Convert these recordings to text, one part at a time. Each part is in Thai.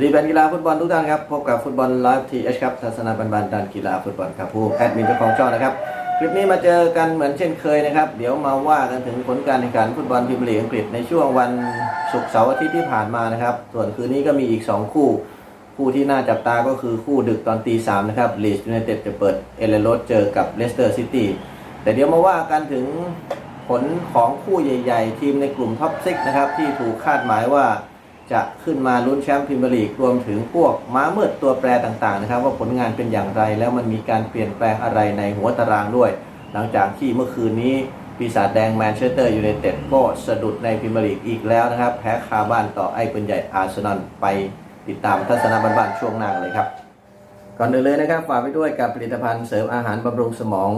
ดีแฟนกีฬาฟุตบอลทุกท่านครับ พบกับฟุตบอลไลฟ์ทีเอชครับทัศนาบันบันด้านกีฬาฟุตบอลครับผู้แอดมินเจ้าของช่องนะครับ คลิปนี้มาเจอกันเหมือนเช่นเคยนะครับ เดี๋ยวมาว่ากันถึงผลการแข่งขันฟุตบอลพรีเมียร์ลีกอังกฤษในช่วงวันศุกร์เสาร์อาทิตย์ที่ผ่านมานะครับ ส่วนคืนนี้ก็มีอีก 2 คู่ คู่ที่น่าจับตาก็คือคู่ดึกตอนตีสามนะครับลีสยูไนเต็ดจะเปิดเอเลโรสเจอกับเลสเตอร์ซิตี้แต่เดี๋ยวมาว่ากันถึงผลของคู่ใหญ่ ๆ ทีมในกลุ่มท็อปซิกนะครับที่ถูกคาดหมายว่า จะขึ้นมาลุ้นแชมป์พรีเมียร์ลีกรวมถึงพวกม้ามืดตัวแปรต่างๆนะครับ ว่าผลงานเป็นอย่างไรแล้วมันมีการเปลี่ยนแปลงอะไรในหัวตารางด้วย หลังจากที่เมื่อคืนนี้ปีศาจแดงแมนเชสเตอร์ยูไนเต็ดก็สะดุดในพรีเมียร์ลีกอีกแล้วนะครับ แพ้คาบ้านต่อไอ้ปืนใหญ่อาร์เซนอลไปติดตามทัศนบันบันช่วงหน้าเลยครับ ก่อนอื่นเลยนะครับฝากไปด้วยกับผลิตภัณฑ์เสริมอาหารบำรุงสมอง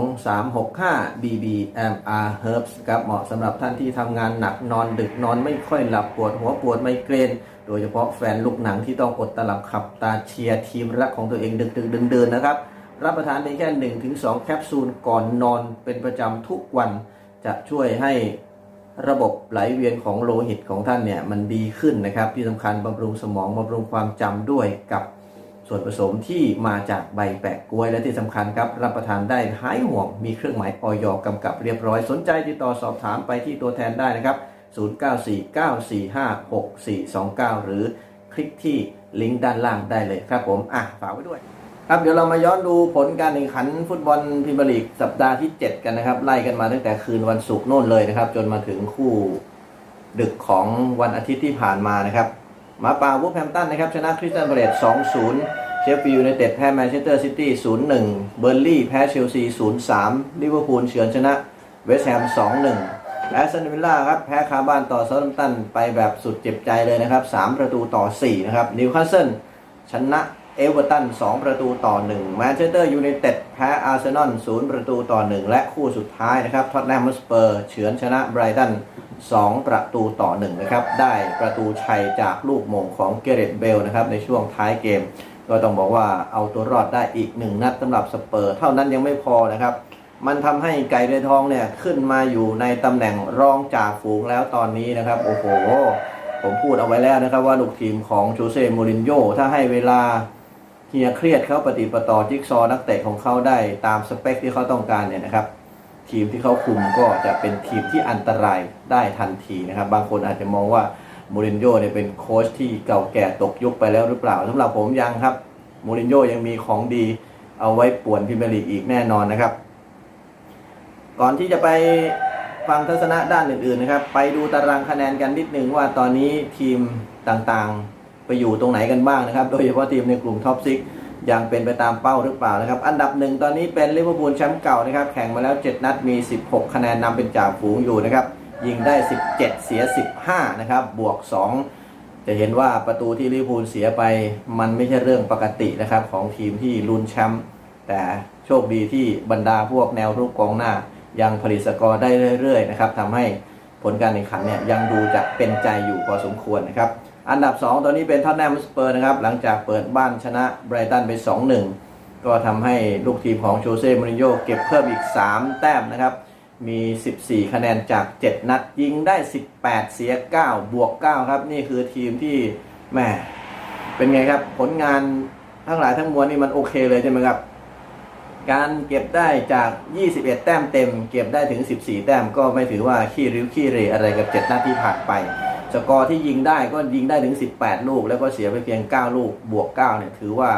365 BBMR Herbs ครับเหมาะสำหรับท่านที่ทำงานหนักนอนดึกนอนไม่ค่อยหลับปวดหัวปวดไมเกรน โดยเฉพาะแฟนลูกหนังที่ต้องอดตาหลับขับตาเชียร์ทีมรักของตัวเองดึกดึกเดินๆนะครับ รับประทานเพียงแค่ 1-2 แคปซูลก่อนนอนเป็นประจำทุกวันจะช่วยให้ระบบไหลเวียนของโลหิตของท่านเนี่ยมันดีขึ้นนะครับ ที่สำคัญบำรุงสมองบำรุงความจำด้วยกับ ส่วนผสมที่มาจากใบแปะกล้วยและที่สำคัญครับ รับประทานได้หายห่วง มีเครื่องหมายออยกำกับเรียบร้อยสนใจติดต่อสอบถามไปที่ตัวแทนได้นะครับ 0949456429 หรือคลิกที่ลิงก์ด้านล่างได้เลยครับผมอะฝากไว้ด้วย ครับเดี๋ยวเรามาย้อนดูผลการแข่งขันฟุตบอลพรีเมียร์ลีกสัปดาห์ที่ 7 กันนะครับ ไล่กันมาตั้งแต่คืนวันศุกร์โน่นเลยนะครับ จนมาถึงคู่ดึกของวันอาทิตย์ที่ผ่านมานะครับ มาป่าวูฟแฮมตันนะครับชนะคริสตันพาเลต2-0เชฟฟิลด์ยูไนเต็ดแพ้แมนเชสเตอร์ซิตี้0-1เบอร์ลี่แพ้เชลซี0-3ลิเวอร์พูลเฉือนชนะเวสต์แฮม2-1แอสตันวิลล่าครับแพ้คาบ้านต่อเซาท์แฮมป์ตันไปแบบสุดเจ็บใจเลยนะครับ3ประตูต่อ4นะครับนิวคาสเซิลชนะ เอเวอร์ตัน2ประตูต่อ1แมนเชสเตอร์ยูไนเต็ดแพ้อาร์เซนอล0ประตูต่อ 1 และคู่สุดท้ายนะครับท็อตแนมสเปอร์เฉือนชนะไบรตัน2 ประตูต่อ 1 นะครับ ได้ประตูชัยจากลูกมงของเกเรตเบลนะครับในช่วงท้ายเกม ก็ต้องบอกว่าเอาตัวรอดได้อีก 1 นัดสำหรับสเปอร์ เท่านั้นยังไม่พอนะครับ มันทำให้ไก่เรือทองเนี่ยขึ้นมาอยู่ในตำแหน่งรองจ่าฝูงแล้วตอนนี้นะครับโอ้โหผมพูดเอาไว้แล้วนะครับว่าลูกทีมของโจเซ่โมรินโญ่ถ้าให้เวลา เฮียเครียดเขาปฏิปต่อจิ๊กซอนักเตะของเขาได้ตามสเปคที่เขาต้องการเนี่ยนะครับ ทีมที่เขาคุมก็จะเป็นทีมที่อันตรายได้ทันทีนะครับ บางคนอาจจะมองว่ามูรินโญ่เนี่ยเป็นโค้ชที่เก่าแก่ตกยุคไปแล้วหรือเปล่าสำหรับผมยังครับมูรินโญ่ยังมีของดีเอาไว้ป่วนพรีเมียร์ลีอีกแน่นอนนะครับ ก่อนที่จะไปฟังทัศนะด้านอื่นๆนะครับ ไปดูตารางคะแนนกันนิดนึงว่าตอนนี้ทีมต่างๆ ไปอยู่ตรงไหนกันบ้างนะครับ โดยเฉพาะทีมในกลุ่มท็อปซิกยังเป็นไปตามเป้าหรือเปล่านะครับ อันดับหนึ่งตอนนี้เป็นลิเวอร์พูลแชมป์เก่านะครับ แข่งมาแล้ว 7 นัดมี 16 คะแนนนำเป็นจ่าฝูงอยู่นะครับ ยิงได้ 17 เสีย 15 นะครับ บวก 2 จะเห็นว่าประตูที่ลิเวอร์พูลเสียไป มันไม่ใช่เรื่องปกตินะครับ ของทีมที่ลุ้นแชมป์แต่โชคดีที่บรรดาพวกแนวรุกกองหน้า ยังผลิตสกอร์ได้เรื่อยๆนะครับทำให้ผลการแข่งขันเนี่ยยังดูจะเป็นใจอยู่พอสมควรนะครับ อันดับ 2 ตอนนี้เป็นท็อตแนมสเปอร์นะครับ หลังจากเปิดบ้านชนะไบรตันไป 2-1 ก็ทำให้ลูกทีมของโชเซ่มูรินโญ่เก็บเพิ่มอีก 3 แต้มนะครับ มี 14 คะแนนจาก 7 นัด ยิงได้ 18 เสีย 9 บวก 9 ครับ นี่คือทีมที่แหมเป็นไงครับ ผลงานทั้งหลายทั้งมวลนี่มันโอเคเลยใช่ไหมครับ การเก็บได้จาก 21 แต้มเต็ม เก็บได้ถึง 14 แต้มก็ไม่ถือว่าขี้ริ้วขี้เรอะไรกับ 7 นัดที่ผ่านไป สกอร์ที่ยิงได้ก็ยิงได้ถึง 18 ลูก แล้วก็เสียไปเพียง 9 ลูกบวก 9 เนี่ยถือว่า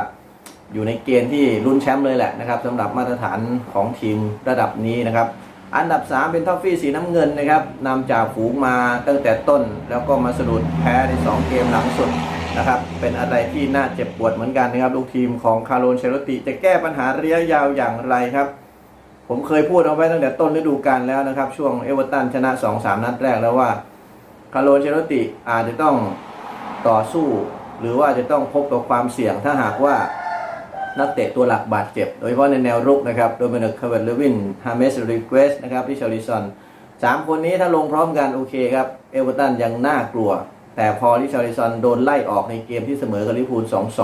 อยู่ในเกณฑ์ที่ลุ้นแชมป์เลยแหละนะครับสำหรับมาตรฐานของทีมระดับนี้นะครับ อันดับ 3 เป็นทอฟฟี่สีน้ำเงินนะครับนำจากฝูงมาตั้งแต่ต้น แล้วก็มาสะดุดแพ้ใน 2 เกมหลังสุดนะครับเป็นอะไรที่น่าเจ็บปวดเหมือนกันนะครับ ลูกทีมของคาร์โลนเชลติ จะแก้ปัญหาระยะยาวอย่างไรครับ ผมเคยพูดเอาไว้ตั้งแต่ต้นฤดูกาลแล้วนะครับ ช่วงเอเวอร์ตันชนะ 2-3 นัดแรกแล้วว่า คาร์โลนเชลติอาจจะต้องต่อสู้ หรือว่าจะต้องพบกับความเสี่ยงถ้าหากว่านักเตะตัวหลักบาดเจ็บ โดยเฉพาะในแนวรุกนะครับโดยเมนคาเวตเลวินฮาเมสริเกสนะครับริชาริสันสามคนนี้ถ้าลงพร้อมกันโอเคครับ เอเวอร์ตันยังน่ากลัว แต่พอริชาริสันโดนไล่ออกในเกมที่เสมอกับลิพูล2-2ส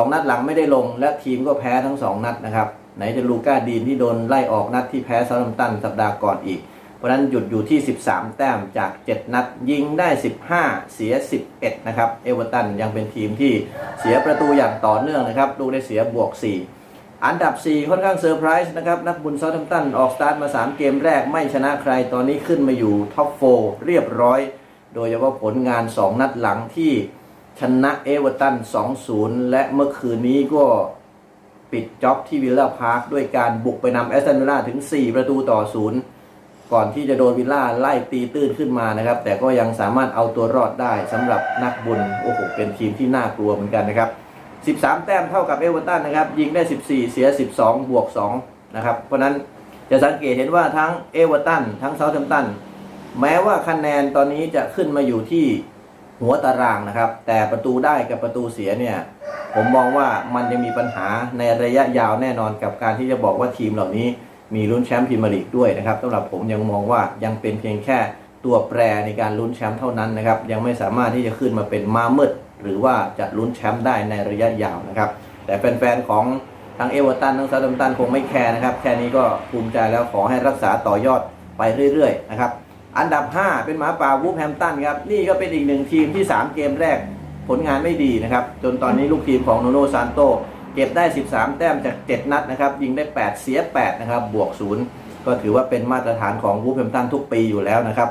องนัดหลังไม่ได้ลงและทีมก็แพ้ทั้งสองนัดนะครับไหนจะลูก้าดีนที่โดนไล่ออกนัดที่แพ้เซาท์แฮมตันสัปดาห์ก่อนอีก ราะนั้นหยุดอยู่ที่ 13 แต้มจาก 7 นัด ยิงได้ 15 เสีย 11 นะครับ เอเวอร์ตันยังเป็นทีมที่เสียประตูอย่างต่อเนื่องนะครับ ลูกได้เสียบวก 4 อันดับ 4 ค่อนข้างเซอร์ไพรส์นะครับ นักบุญเซาท์แฮมตันออกสตาร์ทมา 3 เกมแรกไม่ชนะใคร ตอนนี้ขึ้นมาอยู่ท็อป 4 เรียบร้อย โดยเฉพาะผลงาน 2 นัดหลังที่ชนะเอเวอร์ตัน 2-0 และเมื่อคืนนี้ก็ปิดจ็อบที่วิลล่าพาร์คด้วยการบุกไปนำแอสตันวิลล่าถึง 4 ประตูต่อศูนย์ ก่อนที่จะโดนวิลล่าไล่ตีตื้นขึ้นมานะครับ แต่ก็ยังสามารถเอาตัวรอดได้สำหรับนักบุญโอ้โหเป็นทีมที่น่ากลัวเหมือนกันนะครับ 13 แต้มเท่ากับเอเวอร์ตันนะครับ ยิงได้ 14 เสีย 12 บวก 2 นะครับ เพราะฉะนั้นจะสังเกตเห็นว่าทั้งเอเวอร์ตันทั้งเซาท์แฮมป์ตันแม้ว่าคะแนนตอนนี้จะขึ้นมาอยู่ที่หัวตารางนะครับ แต่ประตูได้กับประตูเสียเนี่ย ผมมองว่ามันจะมีปัญหาในระยะยาวแน่นอนกับการที่จะบอกว่าทีมเหล่านี้ มีลุ้นแชมป์พรีเมียร์ลีกด้วยนะครับสำหรับผมยังมองว่ายังเป็นเพียงแค่ตัวแปรในการลุ้นแชมป์เท่านั้นนะครับยังไม่สามารถที่จะขึ้นมาเป็นมามืดหรือว่าจะลุ้นแชมป์ได้ในระยะยาวนะครับ แต่แฟนๆของทั้งเอเวอร์ตันทั้งซาดัมตันคงไม่แคร์นะครับแค่นี้ก็ภูมิใจแล้วขอให้รักษาต่อยอดไปเรื่อยๆนะครับอันดับ 5 เป็นหมาป่าวูฟแฮมตันครับนี่ก็เป็นอีกหนึ่งทีมที่ 3 เกมแรกผลงานไม่ดีนะครับ จนตอนนี้ลูกทีมของโนโนซานโต เก็บได้ 13 แต้มจาก 7 นัดนะครับ ยิงได้ 8 เสีย 8 นะครับ บวก 0 ก็ถือว่าเป็นมาตรฐานของวูฟแฮมตันทุกปีอยู่แล้วนะครับ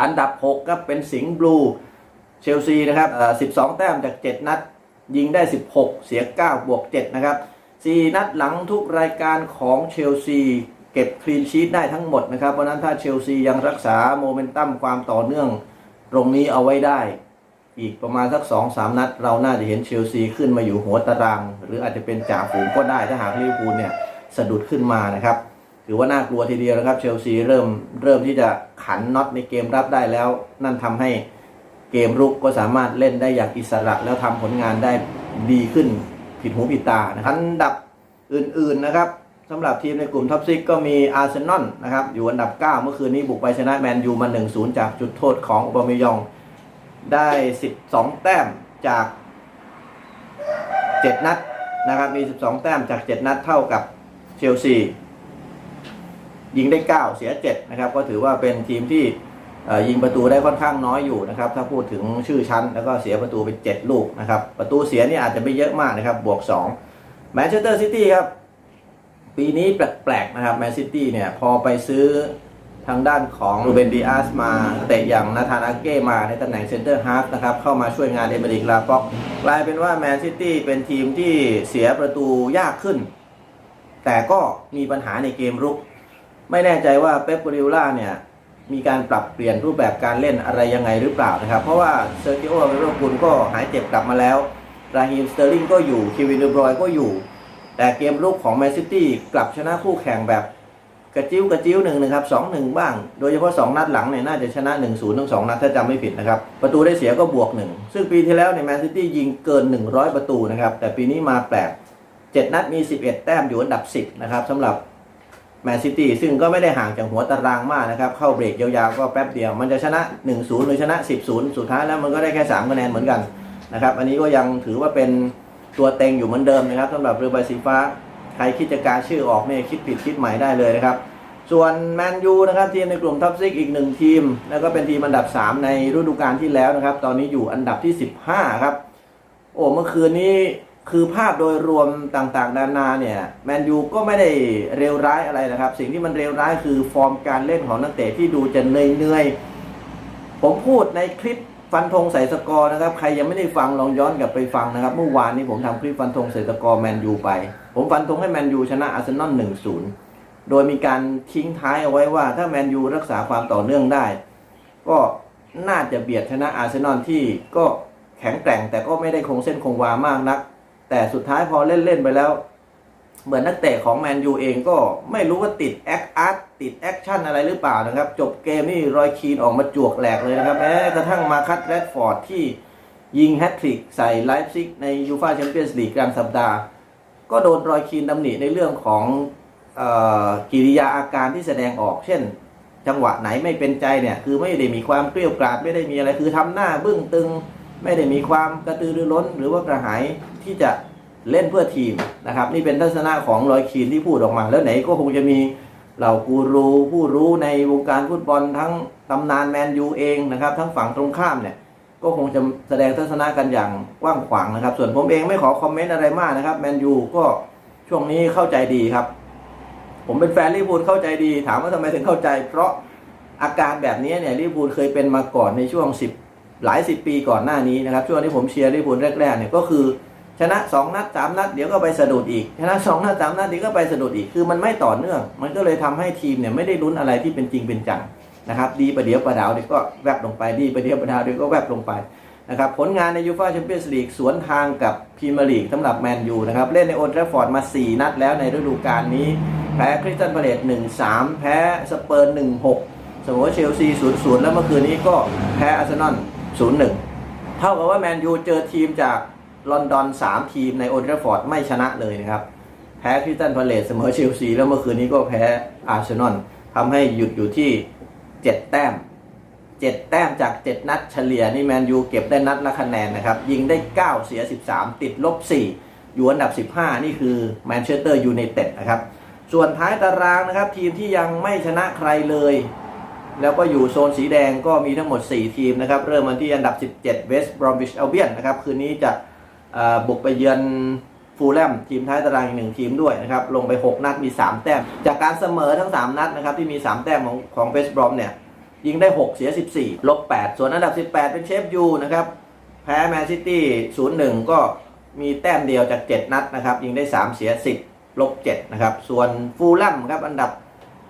อันดับ 6 ก็เป็นสิงห์บลู เชลซีนะครับ 12 แต้มจาก 7 นัด ยิงได้ 16 เสีย 9 บวก 7 นะครับ 4 นัดหลังทุกรายการของเชลซีเก็บคลีนชีตได้ทั้งหมดนะครับ เพราะนั้นถ้าเชลซียังรักษาโมเมนตัมความต่อเนื่อง ตรงนี้เอาไว้ได้ อีกประมาณสัก2-3นัด เราน่าจะเห็นเชลซีขึ้นมาอยู่หัวตาราง หรืออาจจะเป็นจ่าฝูงก็ได้ถ้าหากลิเวอร์พูลเนี่ยสะดุดขึ้นมานะครับถือว่าน่ากลัวทีเดียวนะครับเชลซีเริ่มเริ่มที่จะขันน็อตในเกมรับได้แล้ว นั่นทำให้เกมรุกก็สามารถเล่นได้อย่างอิสระ แล้วทำผลงานได้ดีขึ้นผิดหูผิดตานะครับอันดับอื่นๆนะครับสำหรับทีมในกลุ่มท็อปซิกก็มีอาร์เซนอลนะครับอยู่อันดับ 9 เมื่อคืนนี้บุกไปชนะแมนยูมา 1-0 จากจุดโทษของโอบามยอง ได้ 12 แต้มจาก 7 นัดนะครับมี 12 แต้มจาก 7 นัดเท่ากับเชลซียิงได้ 9 เสีย 7 นะครับ ก็ถือว่าเป็นทีมที่ยิงประตูได้ค่อนข้างน้อยอยู่นะครับ ถ้าพูดถึงชื่อชั้น แล้วก็เสียประตูไป 7 ลูกนะครับ ประตูเสียนี่อาจจะไม่เยอะมากนะครับ บวก2แมนเชสเตอร์ซิตี้ครับ ปีนี้แปลกๆนะครับแมนซิตี้เนี่ยพอไปซื้อ ทางด้านของรูเบนดีอาสมาเตะอย่างนาธานอาเก้มาในตำแหน่งเซนเตอร์ฮาร์ฟนะครับเข้ามาช่วยงานเอเมริกลาป็อกกลายเป็นว่าแมนซิตี้เป็นทีมที่เสียประตูยากขึ้น แต่ก็มีปัญหาในเกมรุก ไม่แน่ใจว่าเป๊ปกัวดิโอล่าเนี่ยมีการปรับเปลี่ยนรูปแบบการเล่นอะไรยังไงหรือเปล่านะครับ เพราะว่าเซอร์กิโอเมโรกุลก็หายเจ็บกลับมาแล้วราฮีมสเตอร์ลิงก็อยู่คิวินเดบรอยก็อยู่ แต่เกมรุกของแมนซิตี้กลับชนะคู่แข่งแบบ กระจิ้วกระจิ้วหนึ่งนะครับสองหนึ่งบ้าง โดยเฉพาะ 2 นัดหลังเนี่ยน่าจะชนะ 1 0ทั้งสองนัดถ้าจำไม่ผิดนะครับ ประตูได้เสียก็บวกหนึ่งซึ่งปีที่แล้วในแมนซิตี้ยิงเกิน 100 ประตูนะครับ แต่ปีนี้มาแปลก 7 นัดมี 11 แต้มอยู่อันดับ 10 นะครับสำหรับแมนซิตี้ซึ่งก็ไม่ได้ห่างจากหัวตารางมากนะครับ เข้าเบรกยาวๆก็แป๊บเดียว มันจะชนะ 1-0 หรือชนะ 10-0 สุดท้ายแล้วมันก็ได้แค่3คะแนนเหมือนกันนะครับอันนี้ก็ยังถือว่าเป็นตัวเต็งอยู่เหมือนเดิมนะครับสำหรับเรือใบสีฟ้าใครคิดจะการชื่อออกเนี่ยคิดผิดคิดใหม่ได้เลยนะครับ ส่วนแมนยูนะครับทีมในกลุ่มท็อปซิกอีกหนึ่งทีม แล้วก็เป็นทีมอันดับ 3 ในฤดูกาลที่แล้วนะครับ ตอนนี้อยู่อันดับที่ 15 ครับ โอ้เมื่อคืนนี้คือภาพโดยรวมต่างๆนานาเนี่ยแมนยูก็ไม่ได้เร็วร้ายอะไรนะครับ สิ่งที่มันเร็วร้ายคือฟอร์มการเล่นของนักเตะที่ดูจะเหนื่อยๆผมพูดในคลิปฟันธงใส่สกอร์นะครับ ใครยังไม่ได้ฟังลองย้อนกลับไปฟังนะครับ เมื่อวานนี้ผมทำคลิปฟันธงใส่สกอร์แมนยูไป ผมฟันธงให้แมนยูชนะอาร์เซนอล1-0 โดยมีการทิ้งท้ายเอาไว้ว่าถ้าแมนยูรักษาความต่อเนื่องได้ ก็น่าจะเบียดชนะอาร์เซนอลที่ก็แข็งแกร่งแต่ก็ไม่ได้คงเส้นคงวามากนัก แต่สุดท้ายพอเล่น ๆ ไปแล้ว เหมือนนักเตะของแมนยูเองก็ไม่รู้ว่าติดแอคอาร์ตติดแอคชั่นอะไรหรือเปล่านะครับ จบเกมนี่รอยคีนออกมาจวกแหลกเลยนะครับแม้กระทั่งมาคัตแรดฟอร์ดที่ยิงแฮตทริกใส่ไลฟ์ซิกในยูฟาแชมเปี้ยนส์ลีกกลางสัปดาห์ ก็โดนรอยคีนตำหนิในเรื่องของ กิริยาอาการที่แสดงออก เช่น จังหวะไหนไม่เป็นใจเนี่ยคือไม่ได้มีความเกลี้ยวกราดไม่ได้มีอะไรคือทำหน้าบึ้งตึง ไม่ได้มีความกระตือรือร้น หรือว่ากระหายที่จะเล่นเพื่อทีมนะครับนี่เป็นทัศนะของรอยคีนที่พูดออกมา แล้วไหนก็คงจะมีเรากูรูผู้รู้ในวงการฟุตบอลทั้งตำนานแมนยูเองนะครับทั้งฝั่งตรงข้ามเนี่ยก็คงจะแสดงทัศนะกันอย่างกว้างขวางนะครับ ส่วนผมเองไม่ขอคอมเมนต์อะไรมากนะครับแมนยูก็ช่วงนี้เข้าใจดีครับ ผมเป็นแฟนลิเวอร์พูลเข้าใจดี ถามว่าทำไมถึงเข้าใจ เพราะอาการแบบนี้เนี่ยลิเวอร์พูลเคยเป็นมาก่อนในช่วง 10 หลายสิบปีก่อนหน้านี้นะครับ ช่วงที่ผมเชียร์ลิเวอร์พูลแรกๆเนี่ยก็คือชนะ 2 นัด 3 นัดเดี๋ยวก็ไปสะดุดอีกชนะ 2 นัด 3 นัดเดี๋ยวก็ไปสะดุดอีกคือมันไม่ต่อเนื่อง มันก็เลยทำให้ทีมเนี่ยไม่ได้ลุ้นอะไรที่เป็นจริงเป็นจังนะครับดีประเดี๋ยวประดาวเดี๋ยวก็แวบลงไปดีประเดี๋ยวประดาวเดี๋ยวก็แวบลงไปนะครับผลงานในยูฟ่าแชมเปี้ยนส์ลีกสวนทางกับพรีเมียร์ลีกสำหรับแมนยูนะครับเล่นในโอลด์แทราฟฟอร์ดมา 4 นัดแล้วในฤดูกาลนี้ แพ้คริสตันพาเลต1-3แพ้สเปอร์1-6เสมอเชลซี0-0แล้วเมื่อคืนนี้ก็แพ้อาร์เซนอล0-1เท่ากับว่าแมนยูเจอทีมจากลอนดอน3ทีมในโอลด์แทรฟฟอร์ดไม่ชนะเลยนะครับ แพ้คริสตันพาเลตเสมอเชลซีแล้วเมื่อคืนนี้ก็แพ้อาร์เซนอลทำให้หยุดอยู่ที่7แต้ม7แต้มจาก7นัดเฉลี่ยนี่แมนยูเก็บได้นัดละคะแนนนะครับ ยิงได้9เสีย13ติดลบ4อยู่อันดับ15นี่คือแมนเชสเตอร์ยูไนเต็ดนะครับ ส่วนท้ายตารางนะครับ ทีมที่ยังไม่ชนะใครเลย แล้วก็อยู่โซนสีแดงก็มีทั้งหมด 4 ทีมนะครับ เริ่มมาที่อันดับ 17 West Bromwich Albion นะครับ คืนนี้จะบุกไปเยือนฟูลแลมทีมท้ายตารางอีกหนึ่งทีมด้วยนะครับ ลงไป 6 นัดมี 3 แต้ม จากการเสมอทั้ง 3 นัดนะครับ ที่มี 3 แต้มของของเวสต์บรอมเนี่ย ยิงได้ 6 เสีย 14 ลบ 8 ส่วนอันดับ 18 เป็นเชฟยูนะครับ แพ้แมนซิตี้ 0-1 ก็มีแต้มเดียวจาก 7 นัดนะครับ ยิงได้ 3 เสีย 10 ลบ7นะครับ ส่วนฟูลแลมครับอันดับ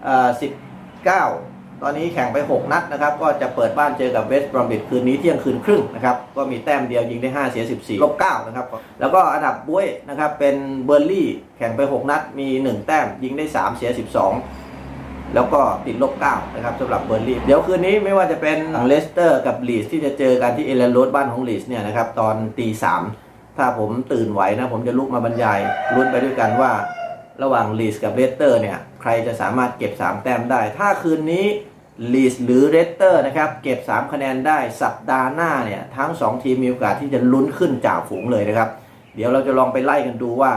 เอ่อ19ตอนนี้แข่งไป 6 นัดนะครับ ก็จะเปิดบ้านเจอกับเวสต์บรอมบิดคืนนี้เที่ยงคืนครึ่งนะครับ ก็มีแต้มเดียวยิงได้ 5 เสีย 14ลบ9นะครับ แล้วก็อันดับบุ้ยนะครับ เป็นเบอร์ลี่แข่งไป 6 นัด มี 1 แต้มยิงได้ 3 เสีย 12 แล้วก็ติดลบ9นะครับสำหรับเบอร์ลี่เดี๋ยวคืนนี้ไม่ว่าจะเป็นเลสเตอร์กับลีสที่จะเจอกันที่เอเลนโรดบ้านของลีสเนี่ยนะครับตอนตีสาม ถ้าผมตื่นไหวนะผมจะลุกมาบรรยายลุ้นไปด้วยกันว่า ระหว่างลีสกับเลสเตอร์เนี่ยใครจะสามารถเก็บ 3 แต้มได้ ถ้าคืนนี้ลีสหรือเลสเตอร์นะครับเก็บ 3 คะแนนได้สัปดาห์หน้าเนี่ยทั้ง 2 ทีมมีโอกาสที่จะลุ้นขึ้นจ่าฝูงเลยนะครับ เดี๋ยวเราจะลองไปไล่กันดูว่า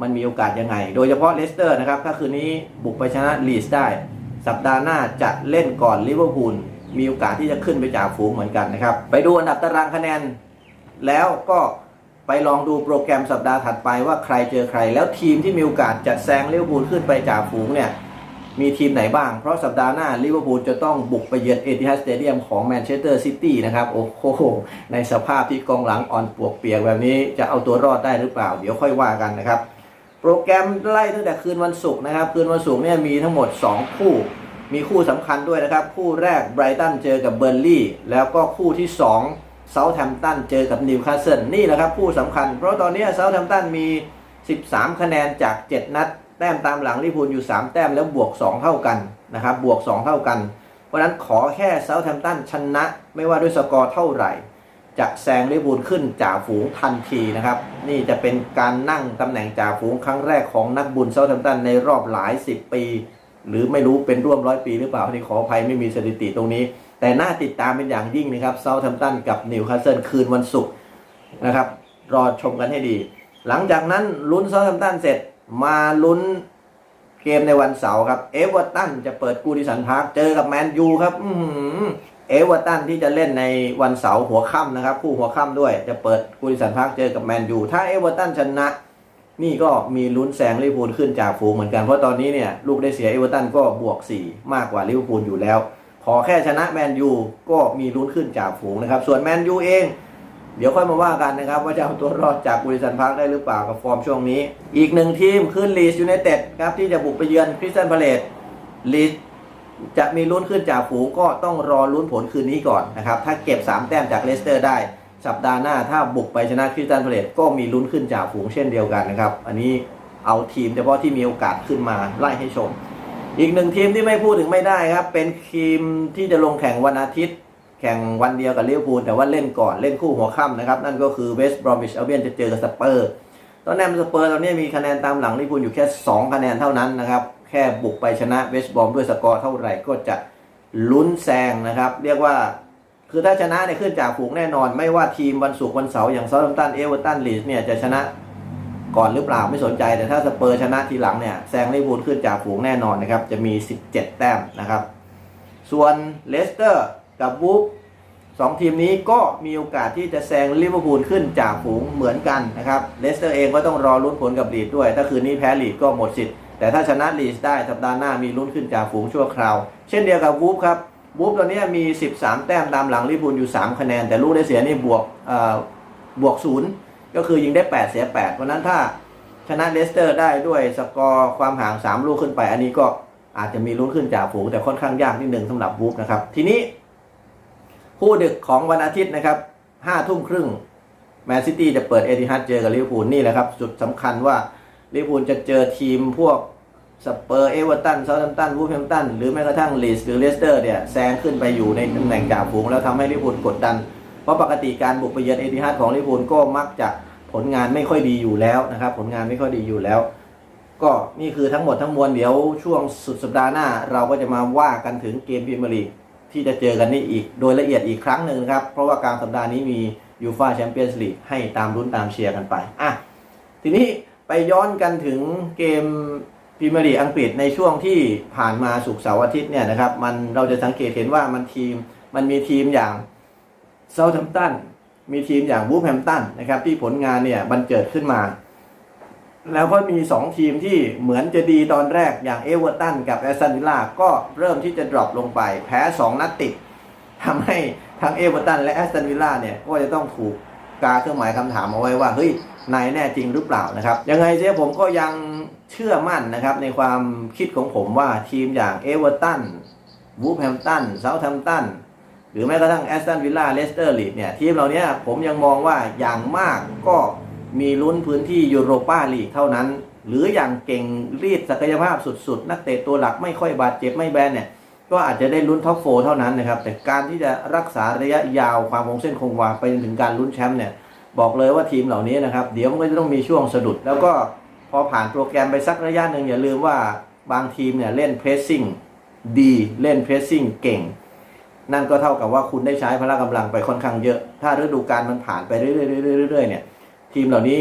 มันมีโอกาสยังไง โดยเฉพาะเลสเตอร์นะครับถ้าคืนนี้บุกไปชนะลีสได้สัปดาห์หน้าจะเล่นก่อนลิเวอร์พูลมีโอกาสที่จะขึ้นไปจ่าฝูงเหมือนกันนะครับ ไปดูอันดับตารางคะแนน แล้วก็ ไปลองดูโปรแกรมสัปดาห์ถัดไปว่าใครเจอใคร แล้วทีมที่มีโอกาสจะแซงลิเวอร์พูลขึ้นไปจ่าฝูงเนี่ยมีทีมไหนบ้าง เพราะสัปดาห์หน้าลิเวอร์พูลจะต้องบุกไปเยือนเอติฮัดสเตเดียมของแมนเชสเตอร์ซิตี้นะครับ โอ้โห ในสภาพที่กองหลังอ่อนปวกเปียกแบบนี้จะเอาตัวรอดได้หรือเปล่า เดี๋ยวค่อยว่ากันนะครับ โปรแกรมไล่ตั้งแต่คืนวันศุกร์นะครับ คืนวันศุกร์เนี่ยมีทั้งหมด 2 คู่ มีคู่สำคัญด้วยนะครับ คู่แรกไบรตันเจอกับเบอร์ลี่แล้วก็คู่ที่ 2 เซาท์แฮมป์ตันเจอกับนิวคาสเซิลนี่แหละครับคู่สำคัญ เพราะตอนนี้เซาท์แฮมป์ตันมี 13 คะแนนจาก 7 นัด แต้มตามหลังลิพูลอยู่ 3 แต้มแล้วบวก 2 เท่ากันนะครับบวก 2 เท่ากัน เพราะนั้นขอแค่เซาท์แฮมป์ตันชนะ ไม่ว่าด้วยสกอร์เท่าไหร่ จะแซงลิเวอร์พูลขึ้นจ่าฝูงทันทีนะครับนี่จะเป็นการนั่งตำแหน่งจ่าฝูงครั้งแรกของนักบุญเซาท์แฮมป์ตันในรอบหลายสิบปี หรือไม่รู้เป็นร่วมร้อยปีหรือเปล่าที่ขออภัยไม่มีสถิติตรงนี้ แต่น่าติดตามเป็นอย่างยิ่งนะครับเซาท์แฮมตันกับนิวคาสเซิลคืนวันศุกร์นะครับ รอชมกันให้ดี หลังจากนั้นลุ้นเซาท์แฮมตันเสร็จมาลุ้นเกมในวันเสาร์ครับ เอเวอร์ตันจะเปิดกูดิสันพาร์คเจอกับแมนยูครับเอเวอร์ตันที่จะเล่นในวันเสาร์หัวค่ำนะครับ คู่หัวค่ำด้วยจะเปิดกูดิสันพาร์คเจอกับแมนยูถ้าเอเวอร์ตันชนะ นี่ก็มีลุ้นแซงลิเวอร์พูลขึ้นจากฝูงเหมือนกันเพราะตอนนี้เนี่ยลูกได้เสียเอเวอร์ตันก็บวก 4 มากกว่าลิเวอร์พูลอยู่แล้ว ขอแค่ชนะแมนยูก็มีลุ้นขึ้นจากฝูงนะครับ ส่วนแมนยูเอง เดี๋ยวค่อยมาว่ากันนะครับ ว่าจะเอาตัวรอดจากกูดิสันพาร์คได้หรือเปล่ากับฟอร์มช่วงนี้ อีกหนึ่งทีมคือลีสยูไนเต็ดครับที่จะบุกไปเยือนคริสตันพาเลตลีสจะมีลุ้นขึ้นจากฝูงก็ต้องรอลุ้นผลคืนนี้ก่อนนะครับถ้าเก็บ 3 แต้มจากเลสเตอร์ได้สัปดาห์หน้าถ้าบุกไปชนะคริสตันพาเลตก็มีลุ้นขึ้นจากฝูงเช่นเดียวกันนะครับ อันนี้เอาทีมเฉพาะที่มีโอกาสขึ้นมาไล่ให้ชม อีกหนึ่งทีมที่ไม่พูดถึงไม่ได้ครับ เป็นทีมที่จะลงแข่งวันอาทิตย์ แข่งวันเดียวกับลิเวอร์พูลแต่ว่าเล่นก่อนเล่นคู่หัวค่ำนะครับ นั่นก็คือเวสต์บรอมิชอัลเบียนจะเจอกับสเปอร์ตอนนี้สเปอร์ตอนนี้มีคะแนนตามหลังลิเวอร์พูลอยู่แค่ 2 คะแนนเท่านั้นนะครับ แค่บุกไปชนะเวสต์บรอมด้วยสกอร์เท่าไหร่ก็จะลุ้นแซงนะครับ เรียกว่าคือถ้าชนะเนี่ยขึ้นจากฝูงแน่นอน ไม่ว่าทีมวันศุกร์วันเสาร์อย่างเซาท์햄ป์ตันเอเวอร์ตันลีดเนี่ยจะชนะ ก่อนหรือเปล่าไม่สนใจ แต่ถ้าสเปอร์ชนะทีหลังเนี่ยแซงลิเวอร์พูลขึ้นจากฝูงแน่นอนนะครับ จะมี 17 แต้มนะครับ ส่วนเลสเตอร์กับวูฟสองทีมนี้ก็มีโอกาสที่จะแซงลิเวอร์พูลขึ้นจากฝูงเหมือนกันนะครับเลสเตอร์เองก็ต้องรอลุ้นผลกับลีดด้วย ถ้าคืนนี้แพ้ลีดก็หมดสิทธิ์ แต่ถ้าชนะลีดได้สัปดาห์หน้ามีลุ้นขึ้นจากฝูงชั่วคราว เช่นเดียวกับวูฟครับวูฟตอนนี้มี 13 แต้มตามหลังลิเวอร์พูลอยู่ 3 คะแนน แต่ลูกได้เสียนี่บวกเอ่อบวกศูนย์ ก็คือยิงได้ 8 เสีย 8 เพราะนั้นถ้าชนะเลสเตอร์ได้ด้วยสกอร์ความห่าง 3 ลูกขึ้นไป อันนี้ก็อาจจะมีลุ้นขึ้นจากฝูงแต่ค่อนข้างยากนิดหนึ่งสำหรับวูฟนะครับ ทีนี้ คู่ดึกของวันอาทิตย์นะครับห้าทุ่มครึ่งแมนซิตี้จะเปิดเอติฮัดเจอกับลิเวอร์พูลนี่แหละครับ จุดสำคัญว่าลิเวอร์พูลจะเจอทีมพวกสเปอร์เอเวอร์ตันเซาท์แฮมป์ตันวูฟแฮมป์ตันหรือแม้กระทั่งลีสหรือเลสเตอร์เนี่ยแซงขึ้นไปอยู่ในตำแหน่งจ่าฝูงแล้วทำให้ลิเวอร์พูลกดดัน เพราะปกติการบุกไปเยือนเอติฮัดของลิเวอร์พูลก็มักจะ ผลงานไม่ค่อยดีอยู่แล้วนะครับ ผลงานไม่ค่อยดีอยู่แล้ว ก็นี่คือทั้งหมดทั้งมวลเดี๋ยวช่วงสุดสัปดาห์หน้า เราก็จะมาว่ากันถึงเกมพรีเมียร์ลีกที่จะเจอกันนี่อีกโดยละเอียดอีกครั้งหนึ่งนะครับ เพราะว่ากลางสัปดาห์นี้มียูฟาแชมเปี้ยนส์ลีกให้ตามรุ้นตามเชียร์กันไปอะทีนี้ไปย้อนกันถึงเกมพรีเมียร์ลีกอังกฤษในช่วงที่ผ่านมาสุกเสาร์อาทิตย์เนี่ยนะครับ มันเราจะสังเกตเห็นว่ามันทีมมันมีทีมอย่างเซาท์แฮมป์ตัน มีทีมอย่างวูฟแฮมตันนะครับที่ผลงานเนี่ยบันเจิดขึ้นมา แล้วก็มี 2 ทีมที่เหมือนจะดีตอนแรกอย่างเอเวอร์ตันกับแอสตันวิลล่าก็เริ่มที่จะดรอปลงไป แพ้ 2 นัดติดทำให้ทั้งเอเวอร์ตันและแอสตันวิลล่าเนี่ยก็จะต้องถูกกาเครื่องหมายคำถามเอาไว้ว่าเฮ้ยนายแน่จริงหรือเปล่านะครับยังไงเสียผมก็ยังเชื่อมั่นนะครับในความคิดของผมว่าทีมอย่างเอเวอร์ตันวูฟแฮมตันเซาท์แฮมตัน รือแม้กระทั่งแอสตันวิลล่าเลสเตอร์ลีดเนี่ย ทีมเหล่านี้ผมยังมองว่าอย่างมากก็มีลุ้นพื้นที่ยูโรปาลีกเท่านั้น หรืออย่างเก่งรีดศักยภาพสุดๆ นักเตะตัวหลักไม่ค่อยบาดเจ็บไม่แบนเนี่ย ก็อาจจะได้ลุ้นท็อปโฟเท่านั้นนะครับ แต่การที่จะรักษาระยะยาวความคงเส้นคงวาไปจนถึงการลุ้นแชมป์เนี่ย บอกเลยว่าทีมเหล่านี้นะครับ เดี๋ยวมันก็จะต้องมีช่วงสะดุด แล้วก็พอผ่านโปรแกรมไปสักระยะหนึ่งอย่าลืมว่าบางทีมเนี่ยเล่นเพรสซิ่งดีเล่นเพรสซิ่งเก่ง นั่นก็เท่ากับว่าคุณได้ใช้พละกำลังไปค่อนข้างเยอะ ถ้าฤดูกาลมันผ่านไปเรื่อยๆเนี่ย ทีมเหล่านี้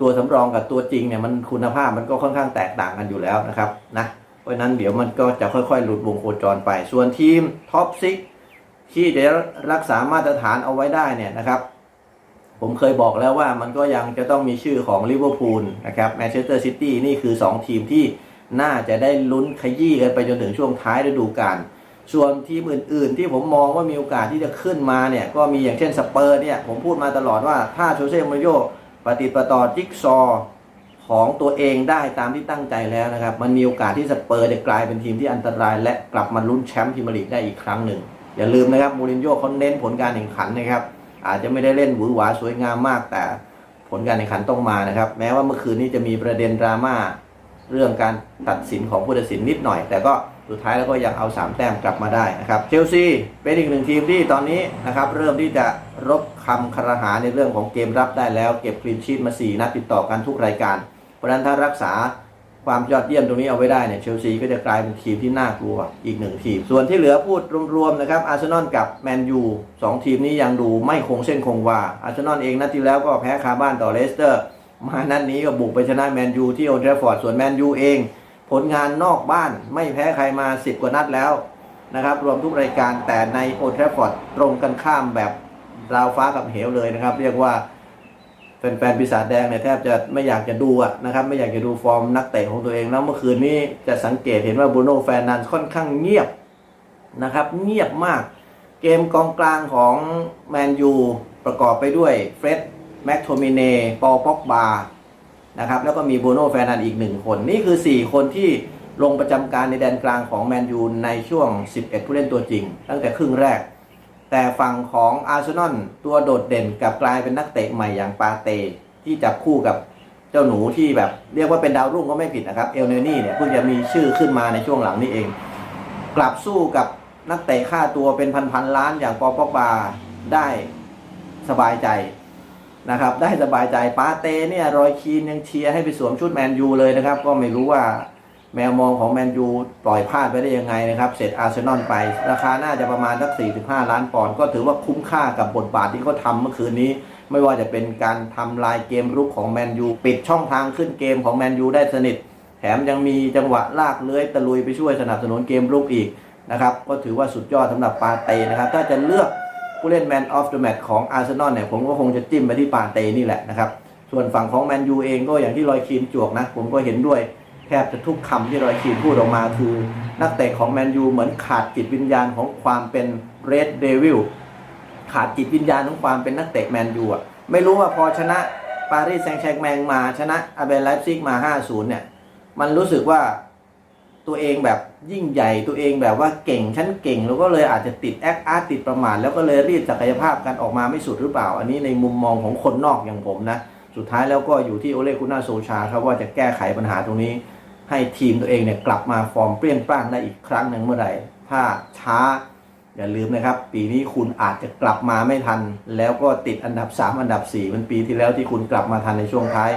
ตัวสำรองกับตัวจริงเนี่ยมันคุณภาพมันก็ค่อนข้างแตกต่างกันอยู่แล้วนะครับนะเพราะฉะนั้นเดี๋ยวมันก็จะค่อยๆ หลุดวงโคจรไป ส่วนทีมท็อปซิกที่จะรักษามาตรฐานเอาไว้ได้เนี่ยนะครับ ผมเคยบอกแล้วว่ามันก็ยังจะต้องมีชื่อของลิเวอร์พูลนะครับแมนเชสเตอร์ซิตี้นี่คือ 2 ทีมที่น่าจะได้ลุ้นขยี้กันไปจนถึงช่วงท้ายฤดูกาล ส่วนทีมอื่น ๆ ที่ผมมองว่ามีโอกาสที่จะขึ้นมาเนี่ยก็มีอย่างเช่นสเปอร์เนี่ยผมพูดมาตลอดว่าถ้าโชเซ่มูริโญ่ปฏิประต่อจิ๊กซอของตัวเองได้ตามที่ตั้งใจแล้วนะครับ มันมีโอกาสที่สเปอร์จะกลายเป็นทีมที่อันตราย และกลับมาลุ้นแชมป์พรีเมียร์ลีกได้อีกครั้งหนึ่ง อย่าลืมนะครับมูรินโญ่เขาเน้นผลการแข่งขันนะครับ อาจจะไม่ได้เล่นหวือหวาสวยงามมาก แต่ผลการแข่งขันต้องมานะครับ แม้ว่าเมื่อคืนนี้จะมีประเด็นดราม่าเรื่องการตัดสินของผู้ตัดสินนิดหน่อย แต่ก็ สุดท้ายแล้วก็ยังเอา 3 แต้มกลับมาได้นะครับเชลซีเป็นอีกหนึ่งทีมที่ตอนนี้นะครับเริ่มที่จะรบคำคารหาในเรื่องของเกมรับได้แล้ว เก็บคลีนชีตมา 4 นัดติดต่อกันทุกรายการ เพราะฉะนั้นถ้ารักษาความยอดเยี่ยมตรงนี้เอาไว้ได้เนี่ยเชลซีก็จะกลายเป็นทีมที่น่ากลัวอีกหนึ่งทีม ส่วนที่เหลือพูดรวมๆนะครับอาร์เซนอลกับแมนยูสองทีมนี้ยังดูไม่คงเส้นคงวาอาร์เซนอลเองนัดที่แล้วก็แพ้คาบ้านต่อเลสเตอร์ มานัดนี้ก็บุกไปชนะแมนยูที่โอลด์แทรฟฟอร์ดส่วนแมนยูเอง ผลงานนอกบ้านไม่แพ้ใครมา 10 กว่านัดแล้วนะครับ รวมทุกรายการแต่ในโอลด์แทรฟฟอร์ดตรงกันข้ามแบบราวฟ้ากับเหวเลยนะครับ เรียกว่าแฟนๆปีศาจแดงเนี่ยแทบจะไม่อยากจะดูอะนะครับไม่อยากจะดูฟอร์มนักเตะของตัวเองแล้วเมื่อคืนนี้จะสังเกตเห็นว่าบูโน่แฟนนันค่อนข้างเงียบนะครับเงียบมาก เกมกองกลางของแมนยูประกอบไปด้วยเฟร็ดแม็กโทมิเน่ปอลป็อกบา นะครับแล้วก็มีบูโน่แฟนันอีกหนึ่งคน นี่คือ 4 คนที่ลงประจำการในแดนกลางของแมนยูในช่วง 11 ผู้เล่นตัวจริง ตั้งแต่ครึ่งแรก แต่ฝั่งของอาร์เซนอลตัวโดดเด่นกับกลายเป็นนักเตะใหม่อย่างปาเต ที่จับคู่กับเจ้าหนูที่แบบเรียกว่าเป็นดาวรุ่งก็ไม่ผิดนะครับเอลเนนี่เนี่ยเพิ่งจะมีชื่อขึ้นมาในช่วงหลังนี้เอง กลับสู้กับนักเตะค่าตัวเป็นพันๆล้านอย่างปอปอกบาได้สบายใจ นะครับได้สบายใจปาเต้เนี่ยรอยคีนยังเชียร์ให้ไปสวมชุดแมนยูเลยนะครับ ก็ไม่รู้ว่าแมวมองของแมนยูปล่อยพลาดไปได้ยังไงนะครับ เสร็จอาร์เซนอลไป ราคาน่าจะประมาณสัก 45 ล้านปอนด์ก็ถือว่าคุ้มค่ากับบทบาทที่เขาทำเมื่อคืนนี้ ไม่ว่าจะเป็นการทำลายเกมรุกของแมนยูปิดช่องทางขึ้นเกมของแมนยูได้สนิท แถมยังมีจังหวะลากเลื้อยตะลุยไปช่วยสนับสนุนเกมรุกอีกนะครับก็ถือว่าสุดยอดสำหรับปาเต้นะครับถ้าจะเลือก ผู้เล่นแมนออฟเดอะแมตช์ของอาร์เซนอลเนี่ยผมก็คงจะจิ้มไปที่ปาเต้นี่แหละนะครับ ส่วนฝั่งของแมนยูเองก็อย่างที่รอยคีนจวกนะ ผมก็เห็นด้วยแทบจะทุกคำที่รอยคีนพูดออกมาคือ นักเตะของแมนยูเหมือนขาดจิตวิญญาณของความเป็นเรดเดวิลขาดจิตวิญญาณของความเป็นนักเตะแมนยูอะไม่รู้ว่าพอชนะปารีสแซงต์แชร์กแมงมาชนะอาเบนไลฟ์ซิกมา 5-0 เนี่ย มันรู้สึกว่า ตัวเองแบบยิ่งใหญ่ตัวเองแบบว่าเก่งฉันเก่ง แล้วก็เลยอาจจะติดแอคอาร์ตติดประมาทแล้วก็เลยรีดศักยภาพกันออกมาไม่สุดหรือเปล่า อันนี้ในมุมมองของคนนอกอย่างผมนะ สุดท้ายแล้วก็อยู่ที่โอเลกุน่าโซชาครับว่าจะแก้ไขปัญหาตรงนี้ ให้ทีมตัวเองเนี่ยกลับมาฟอร์มเปรี้ยงปร้างได้อีกครั้งหนึ่งเมื่อไหร่ถ้าช้าอย่าลืมนะครับ ปีนี้คุณอาจจะกลับมาไม่ทัน แล้วก็ติดอันดับ 3 อันดับ 4 เป็นปีที่แล้วที่คุณกลับมาทันในช่วงท้าย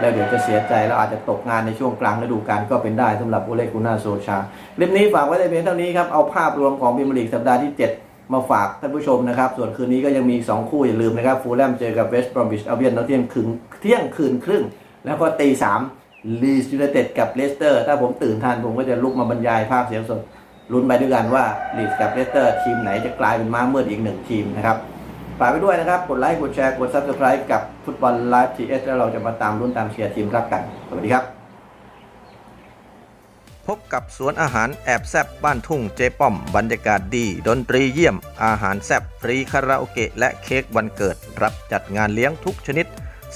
แล้วเดี๋ยวจะเสียใจแล้วอาจจะตกงานในช่วงกลางฤดูกาลก็เป็นได้สำหรับโอเลกุน่าโซชาคลิปนี้ฝากไว้ในเพียงเท่านี้ครับเอาภาพรวมของพรีเมียร์ลีกสัปดาห์ที่ 7 มาฝากท่านผู้ชมนะครับ ส่วนคืนนี้ก็ยังมี2คู่อย่าลืมนะครับฟูลแลมเจอกับเวสต์บรอมบิชอัลเบียนตอนเที่ยงคืนเที่ยงคืนครึ่ง แล้วก็ตีสามลีสยูไนเต็ดกับเลสเตอร์ ถ้าผมตื่นทันผมก็จะลุกมาบรรยายภาพเสียงสดลุ้นไปด้วยกันว่าลีสกับเลสเตอร์ทีมไหนจะกลายเป็นม้ามืดอีกหนึ่งทีมนะครับ ฝากไปด้วยนะครับ กดไลค์ กดแชร์ กด Subscribe กับฟุตบอลไลฟ์ทีเอสแล้วเราจะมาตามรุ่นตามเชียร์ทีมรักกัน สวัสดีครับ พบกับสวนอาหารแอบแซบบ้านทุ่งเจป้อม บรรยากาศดี ดนตรีเยี่ยม อาหารแซบฟรีคาราโอเกะและเค้กวันเกิด รับจัดงานเลี้ยงทุกชนิด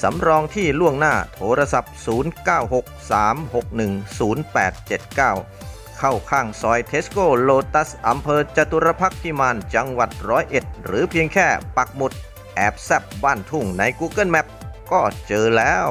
สำรองที่ล่วงหน้าโทรศัพท์ 0963610879 เข้าข้างซอยเทสโก้โลตัสอำเภอจตุรพักษ์พิมานจังหวัดร้อยเอ็ดหรือเพียงแค่ปักหมุด แอบแซบบ้านทุ่งใน Google Map ก็เจอแล้ว